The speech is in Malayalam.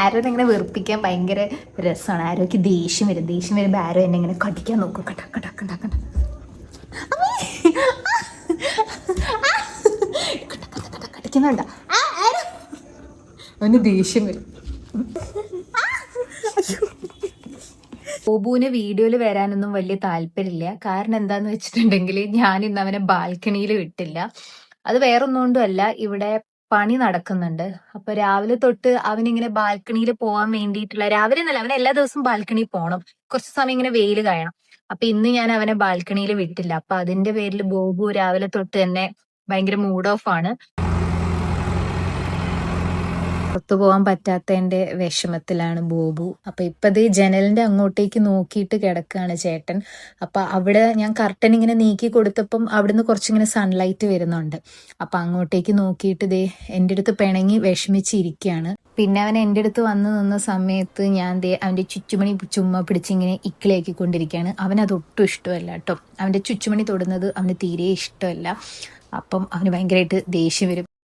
ആരോനെ ഇങ്ങനെ വെറുപ്പിക്കാൻ ഭയങ്കര രസമാണ്. ആരോയ്ക്ക് ദേഷ്യം വരും. ദേഷ്യം വരുമ്പോൾ ആരോ എന്നെ ഇങ്ങനെ കടിക്കാൻ നോക്കും. കട്ട കട്ട കട്ട കണ്ട. കടിക്കുന്നുണ്ട അവന് ദേഷ്യം വരും. ബോബുവിന് വീഡിയോയിൽ വരാനൊന്നും വലിയ താല്പര്യമില്ല. കാരണം എന്താന്ന് വെച്ചിട്ടുണ്ടെങ്കിൽ ഞാൻ ഇന്ന് അവനെ ബാൽക്കണിയിൽ വിട്ടില്ല. അത് വേറൊന്നുകൊണ്ടുമല്ല ഇവിടെ പണി നടക്കുന്നുണ്ട്. അപ്പൊ രാവിലെ തൊട്ട് അവനിങ്ങനെ ബാൽക്കണിയിൽ പോകാൻ വേണ്ടിയിട്ടുള്ള രാവിലെ എന്നല്ല അവൻ എല്ലാ ദിവസവും ബാൽക്കണിയിൽ പോകണം കുറച്ച് സമയം ഇങ്ങനെ വെയിൽ കഴിയണം അപ്പൊ ഇന്ന് ഞാൻ അവനെ ബാൽക്കണിയിൽ വിട്ടില്ല. അപ്പൊ അതിന്റെ പേരിൽ ബോബു രാവിലെ തൊട്ട് തന്നെ ഭയങ്കര മൂഡ് ഓഫ് ആണ്. പുറത്തു പോകാൻ പറ്റാത്തതിന്റെ വിഷമത്തിലാണ് ബോബു. അപ്പൊ ഇപ്പത് ജനലിന്റെ അങ്ങോട്ടേക്ക് നോക്കിയിട്ട് കിടക്കുകയാണ് ചേട്ടൻ. അപ്പൊ അവിടെ ഞാൻ കർട്ടൻ ഇങ്ങനെ നീക്കി കൊടുത്തപ്പം അവിടുന്ന് കുറച്ചിങ്ങനെ സൺലൈറ്റ് വരുന്നുണ്ട്. അപ്പൊ അങ്ങോട്ടേക്ക് നോക്കിയിട്ട് ദേ എന്റെ അടുത്ത് പിണങ്ങി വിഷമിച്ചിരിക്കുകയാണ് പിന്നെ അവൻ എന്റെ അടുത്ത് വന്നു നിന്ന സമയത്ത് ഞാൻ ദേ അവന്റെ ചുറ്റുമണി ചുമ്മാ പിടിച്ചിങ്ങനെ ഇക്കിളാക്കി കൊണ്ടിരിക്കുകയാണ് അവനത് ഒട്ടും ഇഷ്ടമല്ല കേട്ടോ. അവന്റെ ചുറ്റുമണി തൊടുന്നത് അവന് തീരെ ഇഷ്ടമല്ല. അപ്പം അവന് ഭയങ്കരമായിട്ട് ദേഷ്യം വരും.